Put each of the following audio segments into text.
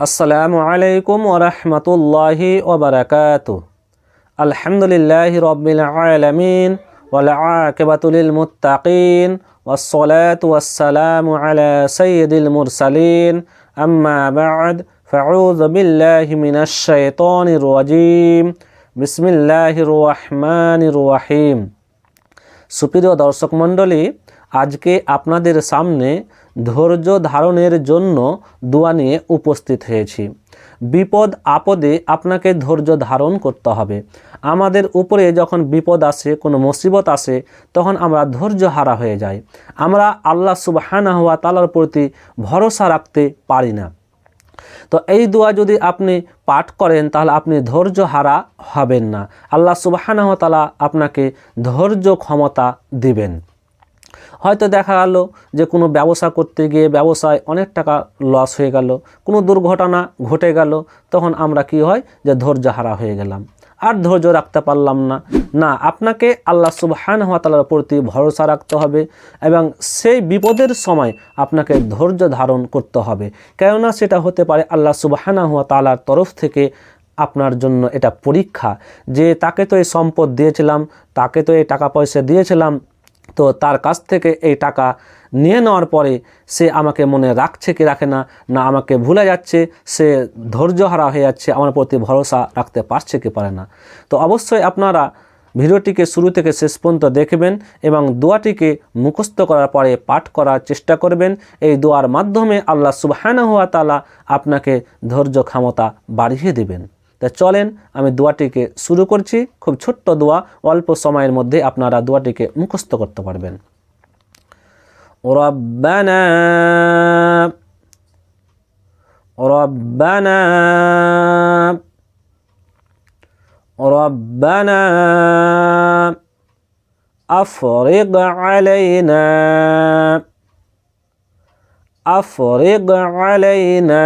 আসসালামু আলাইকুম ওরহমতুল্লাহি ওবরাকাত আলহামদুলিল্লাহ রবিল আলমিন ওয়ালাকিবাতুলিল মুত্তাকিন والصلاة والسلام على سيد المرسلين أما بعد فأعوذ بالله من الشيطان الرجيم بسم الله الرحمن الرحيم সুপ্রিয় দর্শক মণ্ডলী, আজকে আপনাদের সামনে ধৈর্য ধারণের জন্য দোয়া নিয়ে উপস্থিত হয়েছি। বিপদ আপদে আপনাকে ধৈর্য ধারণ করতে হবে। আমাদের উপরে যখন বিপদ আসে, কোনো মুসিবত আসে, তখন আমরা ধৈর্য হারা হয়ে যাই। আমরা আল্লাহ সুবহানা হওয়া তালার প্রতি ভরসা রাখতে পারি না। তো এই দোয়া যদি আপনি পাঠ করেন, তাহলে আপনি ধৈর্য হারা হবেন না। আল্লাহ সুবাহানাহ তালা আপনাকে ধৈর্য ক্ষমতা দিবেন। হয়তো দেখা গেল যে কোনো ব্যবসা করতে গিয়ে ব্যবসায় অনেক টাকা লস হয়ে গেল, কোনো দুর্ঘটনা ঘটে গেল, তখন আমরা কি হয়? যে ধৈর্য হারা হয়ে গেলাম। আর ধৈর্য রাখতে পারলাম না। না, আপনাকে আল্লাহ সুবহান হওয়া তালার প্রতি ভরসা রাখতে হবে এবং সেই বিপদের সময় আপনাকে ধৈর্য ধারণ করতে হবে। কেননা সেটা হতে পারে আল্লাহ সুবহানা হওয়া তালার তরফ থেকে আপনার জন্য এটা পরীক্ষা। যে তাকে তো এই সম্পদ দিয়েছিলাম, তাকে তো এই টাকা পয়সা দিয়েছিলাম, তো তার কাছ থেকে এই টাকা নিয়ে নেওয়ার পরে সে আমাকে মনে রাখছে কি রাখে না না আমাকে ভুলে যাচ্ছে, সে ধৈর্যহারা হয়ে যাচ্ছে, আমার প্রতি ভরসা রাখতে পারছে কি পারে না। তো অবশ্যই আপনারা ভিডিওটিকে শুরু থেকে শেষ পর্যন্ত দেখবেন এবং দোয়াটিকে মুখস্থ করার পরে পাঠ করার চেষ্টা করবেন। এই দোয়ার মাধ্যমে আল্লাহ সুবহানা হুয়া তালা আপনাকে ধৈর্য ক্ষমতা বাড়িয়ে দেবেন। তা চলেন আমি দোয়াটিকে শুরু করছি। খুব ছোট্ট দোয়া, অল্প সময়ের মধ্যে আপনারা দোয়াটিকে মুখস্থ করতে পারবেন। ربنا ربنا ربنا أفرغ علينا أفرغ علينا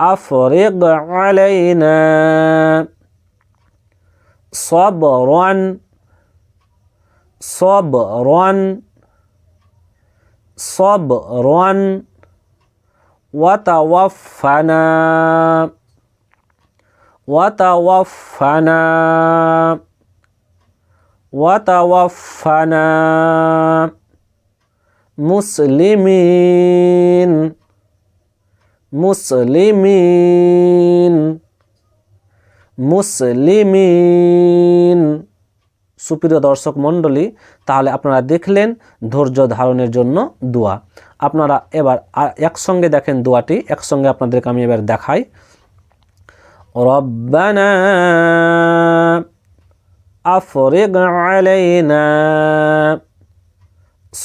أفرغ علينا صبرا সব রন সব রন ওয়াতাওয়াফানা ওয়াতাওয়াফানা ওয়াতাওয়াফানা মুসলিমিন মুসলিমিন মুসলিমিন সুপ্রিয় দর্শক মণ্ডলী, তাহলে আপনারা দেখলেন ধৈর্য ধারণের জন্য দোয়া। আপনারা এবার একসঙ্গে দেখেন দোয়াটি, একসঙ্গে আপনাদেরকে আমি এবার দেখাই। রব্বানা আফরিগ আলাইনা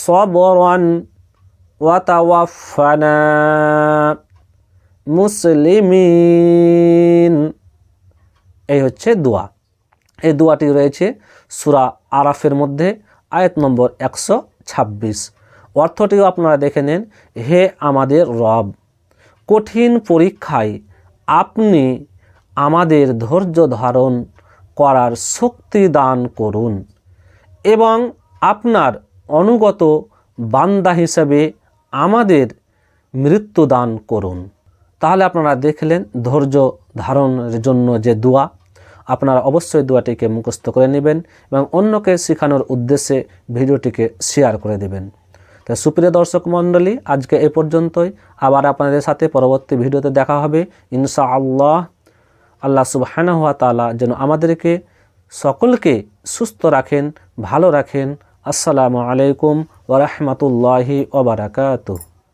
সবরান ওয়াতাওয়াফানা মুসলিমিন। এই হচ্ছে দোয়া। এই দোয়াটি রয়েছে সুরা আরাফের মধ্যে, আয়াত নম্বর একশো ছাব্বিশ। অর্থটিও আপনারা দেখে নেন, হে আমাদের রব, কঠিন পরীক্ষায় আপনি আমাদের ধৈর্য ধারণ করার শক্তি দান করুন এবং আপনার অনুগত বান্দা হিসেবে আমাদের মৃত্যু দান করুন। তাহলে আপনারা দেখলেন ধৈর্য ধারণের জন্য যে দোয়া আপনারা অবশ্যই দোয়াটিকে মুখস্থ করে নেবেন এবং অন্যকে শেখানোর উদ্দেশ্যে ভিডিওটিকে শেয়ার করে দেবেন। তো সুপ্রিয় দর্শক মণ্ডলী, আজকে এ পর্যন্তই। আবার আপনাদের সাথে পরবর্তী ভিডিওতে দেখা হবে। ইনশা আল্লাহ আল্লাহ সুবহানা হাত তালা যেন আমাদেরকে সকলকে সুস্থ রাখেন, ভালো রাখেন। আসসালামু আলাইকুম ওরহমতুল্লাহি ওবরাকাতুহ